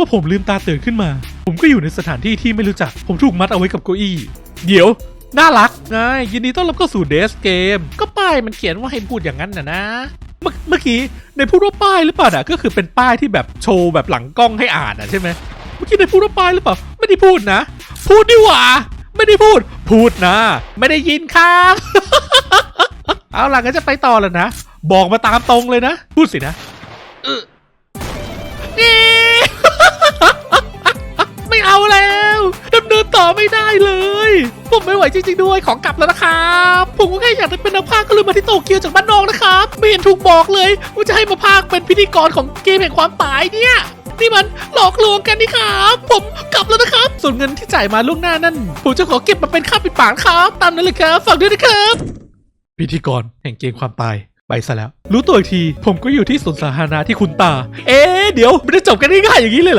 มื่อผมลืมตาตื่นขึ้นมา ผมก็อยู่ในสถานที่ที่ไม่รู้จัก ผมถูกมัดเอาไว้กับเก้าอี้ เดี๋ยว น่ารักไงยินดีต้อนรับเข้าสู่เดสเกม ก็ป้ายมันเขียนว่าให้พูดอย่างนั้นนะนะ เมื่อเมื่อกี้ในพูดว่าป้ายหรือเปล่าอะก็คือเป็นป้ายที่แบบโชว์แบบหลังกล้องให้อ่านอะใช่ไหมเมื่อกี้ในพูดว่าป้ายหรือเปล่า ไม่ได้พูดนะ พูดดีหว่า ไม่ได้พูด พูดนะ ไม่ได้ยินครับเอาล่ะก็จะไปต่อแล้วนะ บอกมาตามตรงเลยนะ พูดสินะ เออ ต่อไม่ได้เลย ผมไม่ไหวจริงๆด้วยของกลับแล้วนะครับ ผมก็แค่อยากจะเป็นนักพากย์ก็เลยมาที่โตเกียวจากบ้านนอกนะครับไม่เห็นถูกบอกเลยว่าจะให้มาพากย์เป็นพิธีกรของเกมแห่งความตายเนี่ยนี่มันหลอกลวงกันนี่ครับ ผมกลับแล้วนะครับ ส่วนเงินที่จ่ายมาล่วงหน้านั่น ผมจะขอเก็บมาเป็นค่าปิดปากครับ ตามนั้นเลยครับฝากด้วยนะครับ พิธีกรแห่งเกมความตายไปซะแล้ว รู้ตัวอีกที ผมก็อยู่ที่สวนสาธารณะที่คุณตา เอ๊ะเดี๋ยวไม่ได้จบกันง่ายๆอย่างนี้เลยเหรอ